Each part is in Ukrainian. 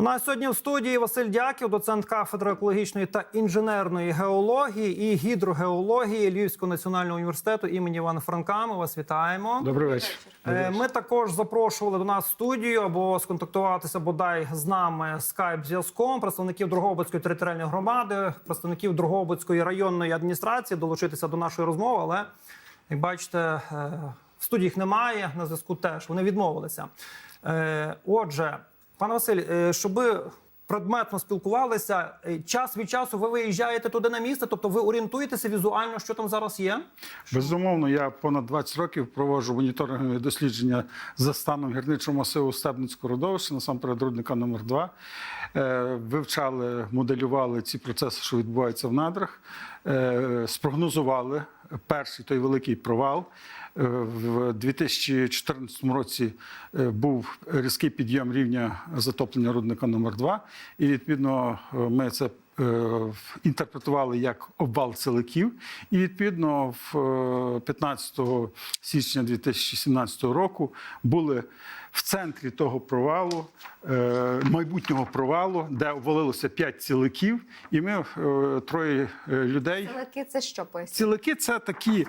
У нас сьогодні в студії Василь Дяків, доцент кафедри екологічної та інженерної геології і гідрогеології Львівського національного університету імені Івана Франка. Ми вас вітаємо. Добрий вечір. Е, Ми також запрошували до нас в студію або сконтактуватися бодай з нами скайп зв'язком представників Дрогобицької територіальної громади, представників Дрогобицької районної адміністрації долучитися до нашої розмови. Але як бачите, е, в студії їх немає на зв'язку. Теж вони відмовилися. Е, Отже, пане Василь, е, щоби предметно спілкувалися, е, час від часу ви виїжджаєте туди на місце, тобто ви орієнтуєтеся візуально, що там зараз є. Безумовно, я понад 20 років проводжу моніторингові дослідження за станом гірничого масиву Стебницького родовища, насамперед рудника номер 2 Вивчали, моделювали ці процеси, що відбуваються в надрах, е, спрогнозували перший той великий провал. Е, В 2014 році е, був різкий підйом рівня затоплення рудника номер 2 і відповідно е, ми це інтерпретували як обвал силиків. І відповідно в е, 15 січня 2017 року були в центрі того провалу, е, майбутнього провалу, де обвалилося 5 ціликів, і ми е, троє е, людей. Цілики це що поясніть? Цілики це такі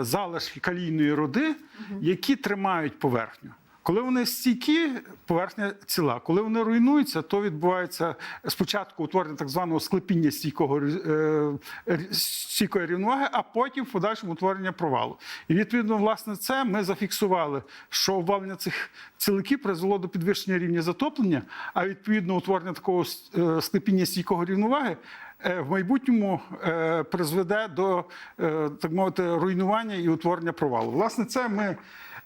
залишки калійної руди, які тримають поверхню. Коли вони стійкі, поверхня ціла. Коли вони руйнуються, то відбувається спочатку утворення так званого склепіння стійкого е, стійкої рівноваги, а потім в подальшому утворення провалу. І відповідно, власне, це ми зафіксували, що обвалення цих ціликів призвело до підвищення рівня затоплення, а відповідно утворення такого е, склепіння стійкого рівноваги е, в майбутньому призведе до так мовити руйнування і утворення провалу. Власне, це ми.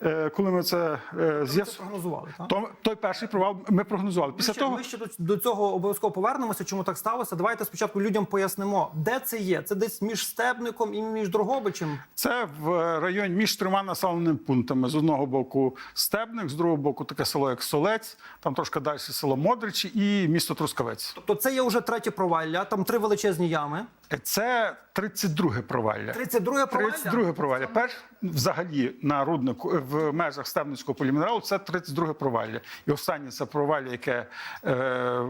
Е, Коли ми це е, з'ясували, то той перший провал ми прогнозували. Після Ми ще, того ми ще до, до цього обов'язково повернемося. Чому так сталося? Давайте спочатку людям пояснимо, де це є. Це десь між Стебником і між Дрогобичем. це в районі між трьома населеними пунктами. З одного боку Стебник, з другого боку таке село, як Солець, там трошки далі село Модричі і місто Трускавець. Тобто це є вже третє провалля, там три величезні ями. Це 32 провалля. 32 провалля? 32 провалля. Перш взагалі на руднику в межах Стебницького полімінералу це 32 провалля. І останнє це провалля, яке е,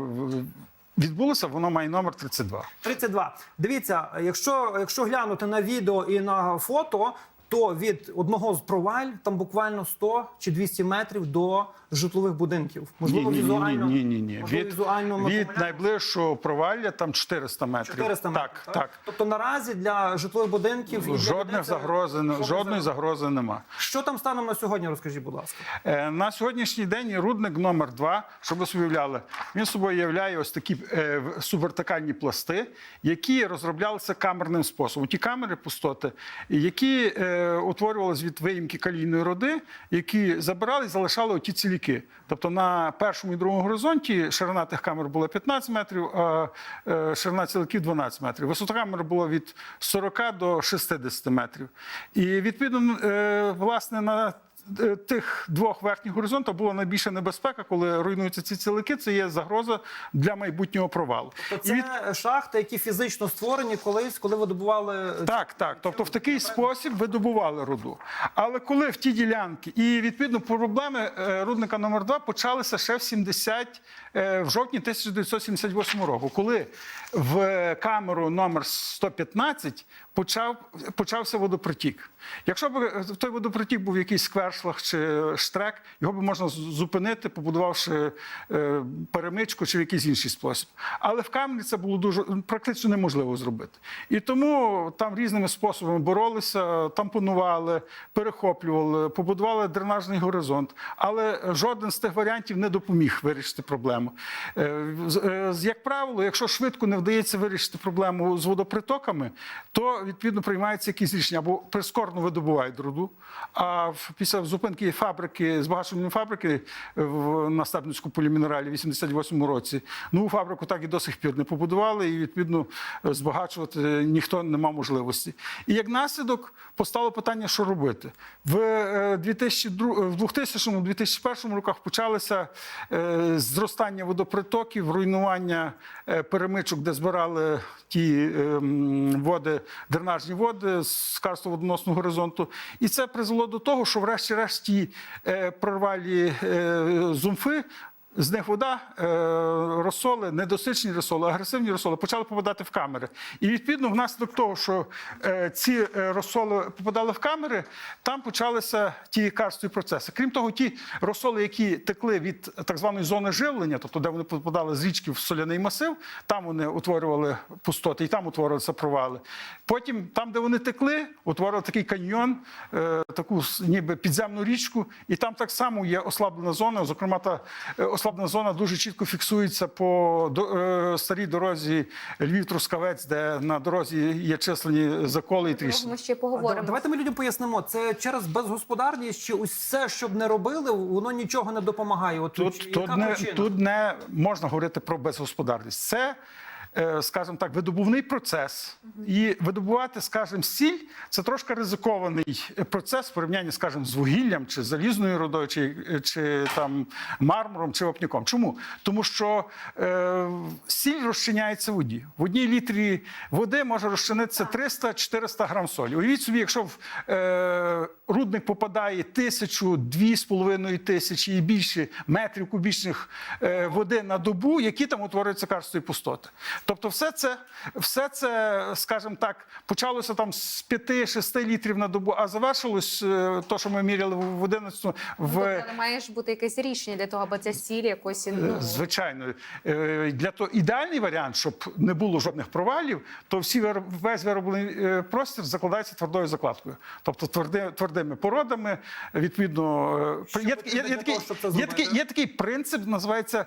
відбулося, воно має номер 32. 32. Дивіться, якщо, якщо глянути на відео і на фото, то від одного з проваль там буквально 100 чи 200 метрів до житлових будинків. Можливо, візуально ні, ні, ні. можливо, Від, візуально від найближчого провалля там 400 метрів. 400 метрів. Так, так. Тобто наразі для житлових будинків і для Жодних загрози, жодної загроз. загрози нема. Що там станом на сьогодні? Розкажіть, будь ласка. Е, На сьогоднішній день рудник номер 2 щоб ви уявляли, він собою являє ось такі е, субвертикальні пласти, які розроблялися камерним способом. Ті камери пустоти, які е, утворювалися від виїмки калійної роди, які забирали і залишали оті ціліки. Тобто на першому і другому горизонті ширина тих камер була 15 метрів, а е, ширина ціликів 12 метрів. Висота камер була від 40 до 60 метрів. І відповідно, е, власне, на тих двох верхніх горизонтах була найбільша небезпека, коли руйнуються ці цілики. Це є загроза для майбутнього провалу. То це від- шахти, які фізично створені колись, коли видобували Так, так. Тобто, в такий спосіб видобували руду. Але коли в ті ділянки, і відповідно проблеми е, рудника номер 2 почалися ще в 70, е, в жовтні 1978 року, коли в камеру номер 115 почав, почався водопритік. Якщо б е, той водопритік був якийсь сквершлах чи штрек, його б можна зупинити, побудувавши е, перемичку чи в якийсь інший спосіб. Але в камері це було дуже практично неможливо зробити. І тому там різними способами боролися, тампонували, перехоплювали, побудували дренажний горизонт. Але жоден з тих варіантів не допоміг вирішити проблему. Е, е, Як правило, якщо швидко не вдається вирішити проблему з водопритоками, то відповідно приймається якісь рішення або прискорно видобувають руду. А в- зупинки фабрики, збагачувальної фабрики в на Стебницьку полімінералі в 88 році, нову фабрику так і до сих пір не побудували, і відповідно збагачувати ніхто не мав можливості. І як наслідок постало питання, що робити. В е, 2002 в 2000-2001 роках почалося е, зростання водопритоків, руйнування е, перемичок, де збирали ті е, води, дренажні води з карстово-водоносного горизонту. І це призвело до того, що врешті-решт ті е, прорвалі е, зумфи з них вода, е, розсоли, недосичні розсоли, агресивні розсоли почали попадати в камери. І відповідно, внаслідок того, що е, ці е, розсоли попадали в камери, там почалися ті карстові процеси. Крім того, ті розсоли, які текли від так званої зони живлення, тобто де вони попадали з річки в соляний масив, там вони утворювали пустоти, і там утворювалися провали. Потім, там, де вони текли, утворили такий каньйон, таку ніби підземну річку, і там так само є ослаблена зона. Зокрема, та ослаблена зона дуже чітко фіксується по до- е, старій дорозі Львів-Трускавець, де на дорозі є численні заколи і тріщини. Ми ще поговоримо. Давайте ми людям пояснимо. Це через безгосподарність, чи усе, що б не робили, воно нічого не допомагає. От Тут, тут, не, тут не можна говорити про безгосподарність. Це, скажімо так, видобувний процес. І видобувати, скажімо, сіль це трошки ризикований процес в порівнянні, скажімо, з вугіллям, чи залізною рудою, чи, чи там мармуром, чи вапняком. Чому? Тому що е, сіль розчиняється в воді. В одній літрі води може розчинитися 300-400 грам солі. Уявіть собі, якщо в е, рудник попадає тисячу, дві з половиною тисячі і більше метрів кубічних е, води на добу, які там утворюються карстові пустоти. Тобто, все це, все це, скажімо так, почалося там з 5-6 літрів на добу, а завершилось е, то, що ми міряли в 11 в Тобто, але має ж бути якесь рішення для того, аби ця сіль якось ну, Звичайно, Е, для того ідеальний варіант, щоб не було жодних провалів, то всі весь вироблений е, простір закладається твердою закладкою, тобто тверди, твердими породами. Відповідно, е, є, є, є, це є, такий, є такий принцип, називається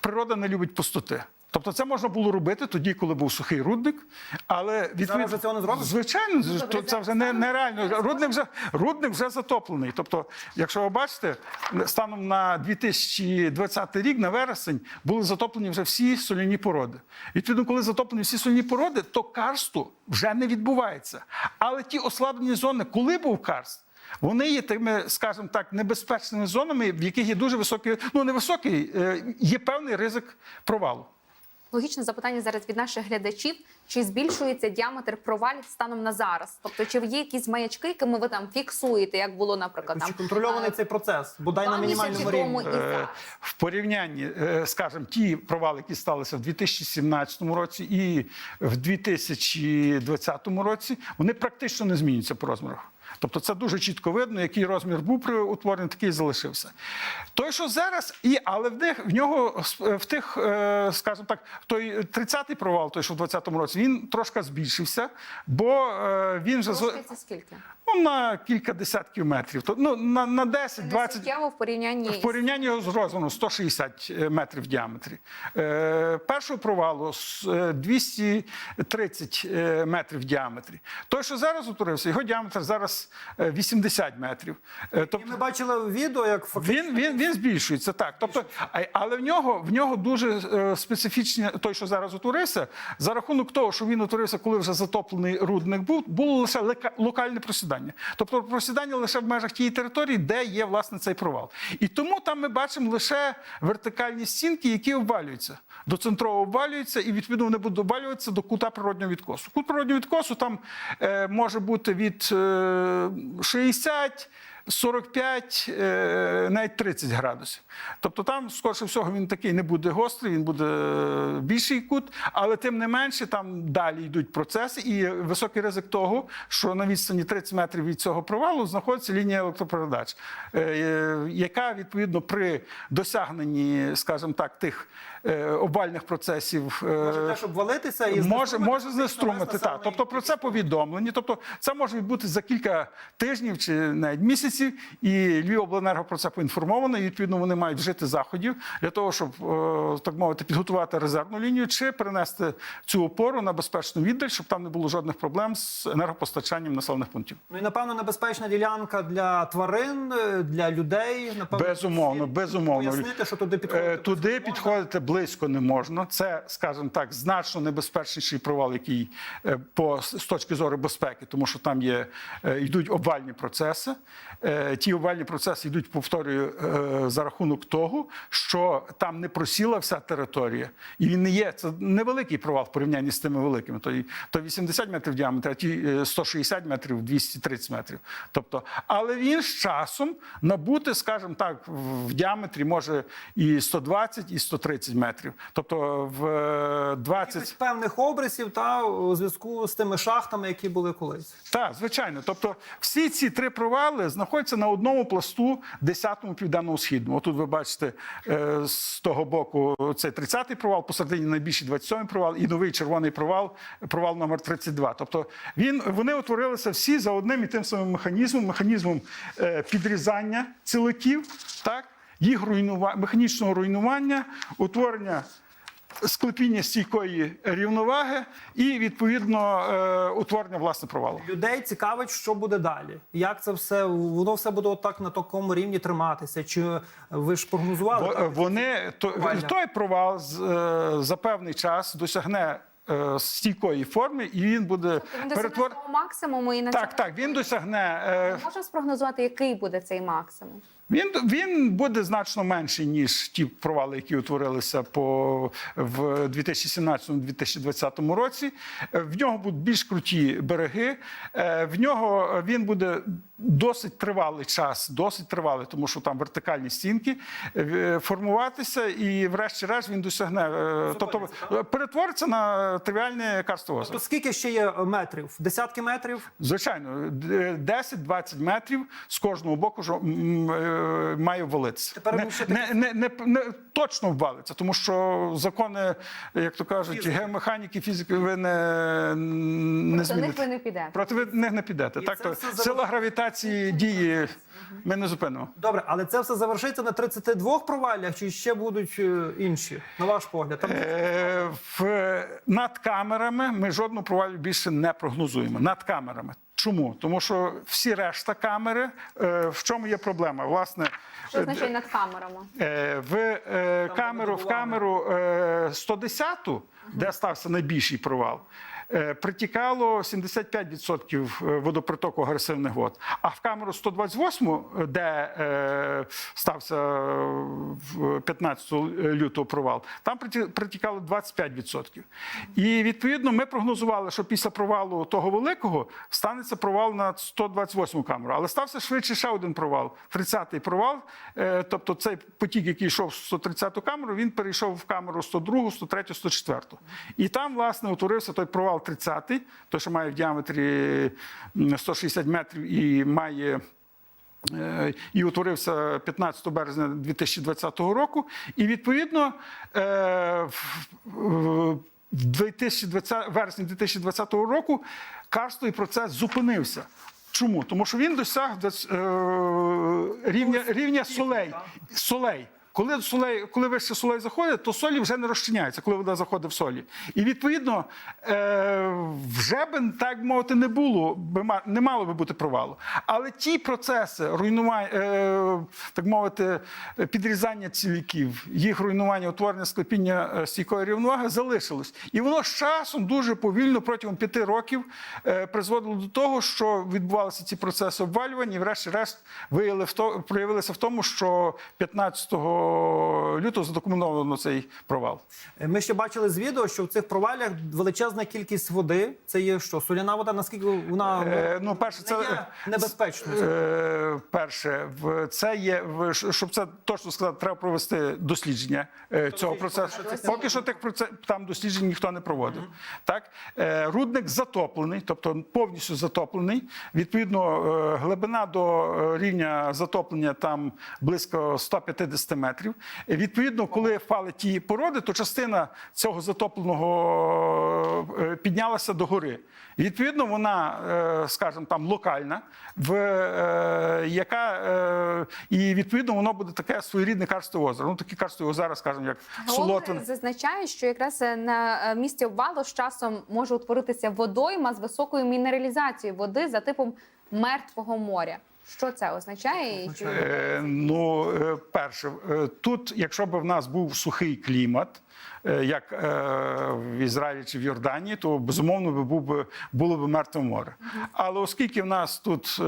природа не любить пустоти. Тобто це можна було робити тоді, коли був сухий рудник, але відповідно вже цього не зробиш? Звичайно, добре, то це вже не, нереально. Рудник вже рудник вже затоплений. Тобто, якщо ви бачите, станом на 2020 рік, на вересень, були затоплені вже всі соляні породи. Відповідно, коли затоплені всі соляні породи, то карсту вже не відбувається. Але ті ослаблені зони, коли був карст. Вони є тими, скажімо так, небезпечними зонами, в яких є дуже високий, ну не високий, е, є певний ризик провалу. Логічне запитання зараз від наших глядачів: чи збільшується діаметр провалів станом на зараз? Тобто, чи є якісь маячки, якими ви там фіксуєте, як було, наприклад, там Чи контрольований е, цей процес, бодай на мінімальному рівні? Е, в порівнянні, е, скажімо, ті провали, які сталися в 2017 році і в 2020 році, вони практично не змінюються по розмірах. Тобто це дуже чітко видно, який розмір був при утворенні, такий залишився. Той, що зараз, і, але в них в нього в тих, е, скажімо так, той 30-й провал, той, що в 2020 році, він трошки збільшився, бо е, він вже скільки? Ну, на кілька десятків метрів. То, ну, на, на 10-20 Не суттєво в порівнянні в порівнянні з розміром 160 метрів в діаметрі. Е, першого провалу е, 230 е, метрів в діаметрі. Той, що зараз утворився, його діаметр зараз е, 80 метрів. Е, І тобто ми бачили відео, як фактично він, він, він збільшується, так. Тобто, але в нього, в нього дуже е, специфічні, той, що зараз утворився, за рахунок того, що він утворився, коли вже затоплений рудник був, було лише локальне просідання. Тобто просідання лише в межах тієї території, де є власне цей провал. І тому там ми бачимо лише вертикальні стінки, які обвалюються. Доцентрово обвалюються, і відповідно вони будуть обвалюватися до кута природнього відкосу. Кут природнього відкосу там е, може бути від е, 60 45, е, навіть 30 градусів. Тобто там, скоріше всього, він такий не буде гострий, він буде е, більший кут, але тим не менше там далі йдуть процеси і високий ризик того, що на відстані 30 метрів від цього провалу знаходиться лінія електропередач, е, яка відповідно при досягненні, скажімо так, тих е, обвальних процесів. е, може теж обвалитися і може, може знеструмити. Так. Тобто про це повідомлені. Тобто це може відбути за кілька тижнів чи навіть місяців, і Львівобленерго про це поінформовано. І відповідно вони мають вжити заходів для того, щоб е, так мовити, підготувати резервну лінію чи перенести цю опору на безпечну віддаль, щоб там не було жодних проблем з енергопостачанням населених пунктів. Ну і напевно небезпечна ділянка для тварин, для людей. Напевно, Безумовно, безумовно. Пояснити, що туди підходити. Туди підходити близько не можна. Це, скажімо так, значно небезпечніший провал, який е, по з точки зору безпеки, тому що там є е, йдуть обвальні процеси. Е, ті обвальні процеси йдуть, повторюю, е, за рахунок того, що там не просіла вся територія, і він не є це невеликий провал в порівнянні з тими великими. То, то 80 метрів діаметр, а ті е, 160 метрів, 230 метрів. Тобто, але він з часом набути, скажімо так, в- діаметрі може і 120, і 130 метрів. Тобто в е, 20... Певних обрисів та у зв'язку з тими шахтами, які були колись. Так, звичайно. Тобто, всі ці три провали знаходяться на одному пласту 10-му південному східному. Отут ви бачите е, з того боку цей 30-й провал, посередині найбільший 27-й провал і новий червоний провал, провал номер 32. Тобто він, вони утворилися всі за одним і тим самим механізмом, механізмом е, підрізання ціликів, так, їх руйнува... механічного руйнування, утворення склепіння стійкої рівноваги і відповідно е, утворення власне провалу. Людей цікавить, що буде далі. Як це все воно все буде отак на такому рівні триматися? Чи ви ж прогнозували? Бо, так? е, Вони то, той провал з, е, за певний час досягне е, стійкої форми, і він буде Він перетвор... максимуму і на Так, цьому так, він досягне. е, можна спрогнозувати, який буде цей максимум. Він, він буде значно менший, ніж ті провали, які утворилися по, в 2017-2020 році. В нього будуть більш круті береги. Е, В нього він буде досить тривалий час, досить тривалий, тому що там вертикальні стінки е, формуватися, і врешті-решт він досягне, е, тобто перетвориться на тривіальне карстове озеро. То скільки ще є метрів? Десятки метрів? Звичайно, д- 10-20 метрів з кожного боку має ввалитися. Тепер Не, не, не, не, не точно ввалиться, тому що закони, як то кажуть, Фізики. геомеханіки, фізики, ви не, не До них ви не підете. Проти ви них не підете. І Так, то сила гравітації дії ми не зупинимо. Добре, але це все завершиться на 32 проваллях, чи ще будуть е, інші, на ваш погляд? Там Е, в, над камерами ми жодного провалу більше не прогнозуємо. Над камерами. Чому? Тому що всі решта камери, е, в чому є проблема? Власне, Що означає над камерами? Е, В е, камеру, в камеру е, 110, де стався найбільший провал, е, притікало 75% водопритоку агресивних вод. А в камеру 128, де е, стався в 15 лютого провал, там притікало 25%. І відповідно ми прогнозували, що після провалу того великого станеться провал на 128 камеру. Але стався швидше ще один провал 30-й провал. Е, Тобто цей потік, який йшов в 130-ту камеру, він перейшов в камеру 102, 103, 104. І там, власне, утворився той провал 30-й, той, що має в діаметрі 160 метрів і має. Е, І утворився 15 березня 2020 року. І відповідно е, в- в 2020, вересні 2020 року карстовий процес зупинився. Чому? Тому що він досяг е, рівня, рівня солей. солей. Коли солей, коли вище солей заходить, то солі вже не розчиняються, коли вода заходить в солі. І відповідно е, вже би так мовити не було, не мало би бути провалу. Але ті процеси руйнування, е, так мовити, підрізання ціліків, їх руйнування, утворення склепіння е, стійкої рівноваги залишилось. І воно з часом дуже повільно протягом п'яти років е, призводило до того, що відбувалися ці процеси обвалювання, і врешті-решт виявили проявилися в тому, що 15 лютого задокументовано цей провал. Е, Ми ще бачили з відео, що в цих провалях величезна кількість води. Це є що? Соляна вода, наскільки вона Е, ну, перше, це є небезпечною? Е, перше, це є щоб це точно сказати, треба провести дослідження е, цього процесу. Поки що тих там досліджень ніхто не проводив. Так Е, рудник затоплений, тобто повністю затоплений. Відповідно, е, глибина до рівня затоплення там близько 150 метрів. Е, Відповідно, коли впали ті породи, то частина цього затопленого е, піднялася до гори. Відповідно, вона, е, скажімо, там локальна, в, яка і відповідно воно буде таке своєрідне карстове озеро. Ну такі карстові озера, скажімо, як Солотвин. Геологи зазначають, що якраз на місці обвалу з часом може утворитися водойма з високою мінералізацією води за типом мертвого моря. Що це означає? Е, Ну, е, перше, е, тут, якщо б в нас був сухий клімат, е, як в Ізраїлі чи в Йорданії, то безумовно був би було б мертве море. Але оскільки в нас тут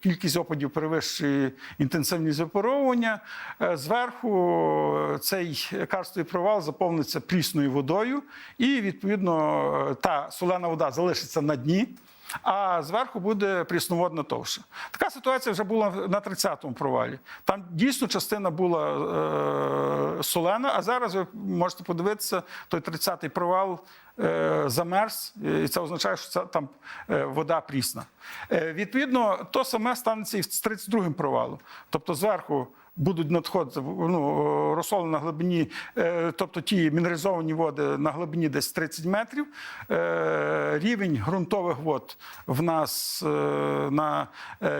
кількість опадів перевищує інтенсивність випаровування, е, зверху цей карстовий провал заповниться прісною водою, і відповідно та солена вода залишиться на дні а зверху буде прісноводна товща. Така ситуація вже була на 30-му провалі. Там дійсно частина була е, солена, а зараз ви можете подивитися, той 30-й провал е, замерз, і це означає, що це, там е, вода прісна. Е, відповідно, то саме станеться і з 32-м провалом. Тобто зверху будуть надходити ну, розсоли на глибині, е, тобто ті мінералізовані води на глибині десь 30 метрів. Е, Рівень ґрунтових вод в нас е, на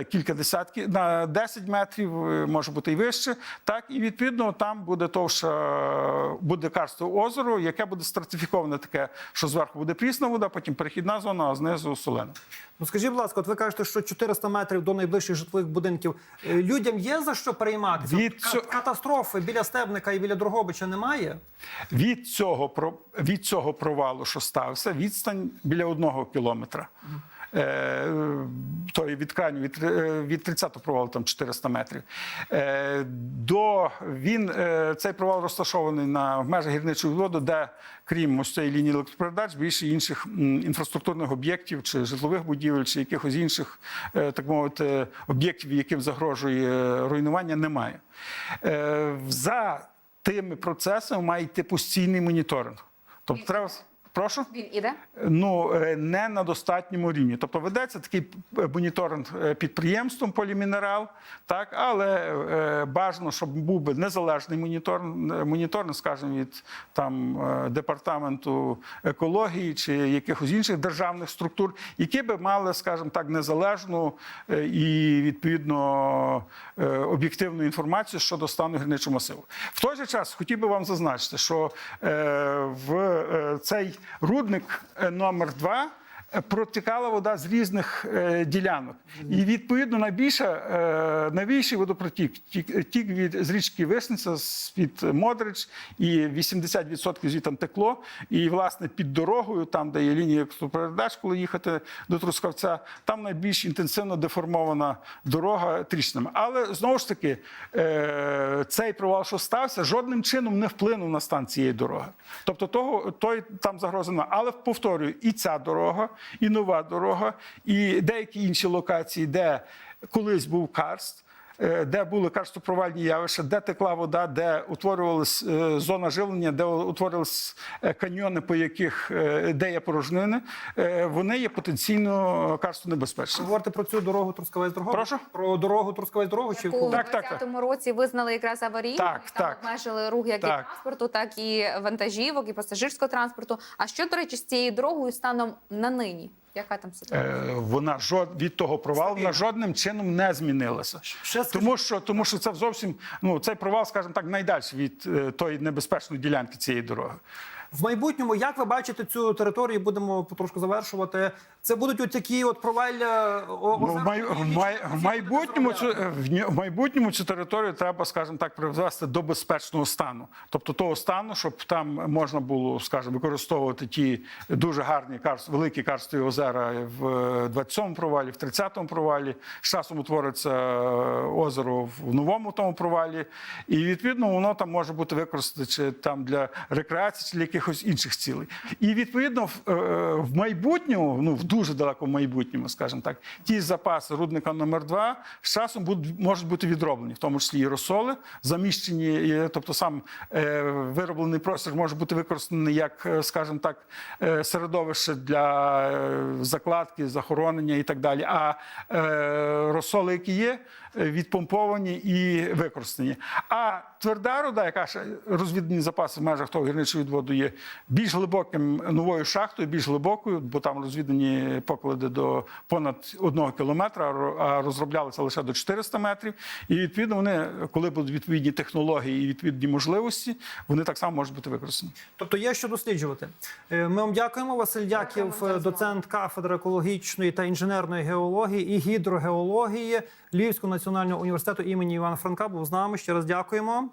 кілька десятків, на 10 метрів, може бути і вище. Так, і відповідно там буде товша, буде карстове озеро, яке буде стратифіковане таке, що зверху буде прісна вода, потім перехідна зона, а знизу солена. Ну скажіть, будь ласка, от ви кажете, що 400 метрів до найближчих житлових будинків. Людям є за що перейматися? Від От Катастрофи біля Стебника і біля Дрогобича немає? Від цього, про- від цього провалу, що стався, відстань біля одного кілометра. Е, той від крайню, від, е, від 30-го провалу там 400 метрів. Е, до, він, цей провал розташований на в межах гірничого воду, де, крім ось цієї лінії електропередач, більше інших інфраструктурних об'єктів, чи житлових будівель, чи якихось інших, так мовити, об'єктів, яким загрожує руйнування, немає. За тими процесами має йти постійний моніторинг. Тобто треба. Прошу? Він іде? Ну е, не на достатньому рівні. Тобто ведеться такий е, моніторинг е, підприємством Полімінерал, так але е, бажано, щоб був би незалежний моніторинг, е, моніторинг, скажімо, від там департаменту екології чи якихось інших державних структур, які би мали, скажімо так, незалежну і відповідно об'єктивну інформацію щодо стану гірничого масиву. В той же час хотів би вам зазначити, що е, в е, цей рудник е, номер 2 Протікала вода з різних е, ділянок, і відповідно найбільше е, найбільший водопротік тік, тік від з річки Вишниця з під Модрич, і 80% звідти текло. І власне під дорогою, там де є лінія електропередач, коли їхати до Трускавця, там найбільш інтенсивно деформована дорога тріщинами. Але знову ж таки, е, цей провал, що стався, жодним чином не вплинув на стан цієї дороги. Тобто того той там загрози немає. Але повторюю, і ця дорога, і нова дорога, і деякі інші локації, де колись був карст. Е, Де були карстопровальні явища, де текла вода, де утворювалась е, зона живлення, де утворювалися каньйони, по яких е, де є порожнини, е, вони є потенційно карстонебезпечні. Ви говорите про цю дорогу Трускавець Дрогобич? Прошу? Про дорогу Трускавець Дрогобич? чи в Так, так, 2020 році визнали якраз аварійною, Так, там так. обмежили рух як і транспорту, так і вантажівок, і пасажирського транспорту. А що, до речі, з цією дорогою станом на нині? Яка там ситуація? Е, Вона жод від того провалу вона жодним чином не змінилася. Ще Тому що, тому що це зовсім ну цей провал, скажімо так, найдальше від е, тої небезпечної ділянки цієї дороги. В майбутньому, як ви бачите цю територію, будемо потрошку завершувати. Це будуть от такі от провалля Ну, в, май, в, май, в, майбутньому цю, в, в майбутньому цю територію треба, скажімо так, привести до безпечного стану. Тобто того стану, щоб там можна було, скажімо, використовувати ті дуже гарні карст, великі карстові озера в 27-му провалі, в 30-му провалі. З часом утвориться е, озеро в новому тому провалі. І відповідно воно там може бути використане чи там для рекреації, чи для якихось інших цілей. І відповідно в, е, в майбутньому, ну в дуже далекому майбутньому, скажімо так, ті запаси рудника номер 2 з часом будуть можуть бути відроблені, в тому числі і розсоли, заміщені, тобто сам е, вироблений простір може бути використаний як, е, скажімо так, середовище для закладки, захоронення і так далі. А розсоли, які є, відпомповані і використані. А тверда руда, яка ще розвідні запаси в межах того гірничого відводу є більш глибоким новою шахтою, більш глибокою, бо там розвідані поклади до понад одного кілометра, а розроблялися лише до 400 метрів. І відповідно вони, коли будуть відповідні технології і відповідні можливості, вони так само можуть бути використані. Тобто є що досліджувати. Е, Ми вам дякуємо. Василь Дяків, Дякуємо доцент кафедри екологічної та інженерної геології і гідрогеології Львівського національного університету імені Івана Франка. Був з нами. Ще раз дякуємо.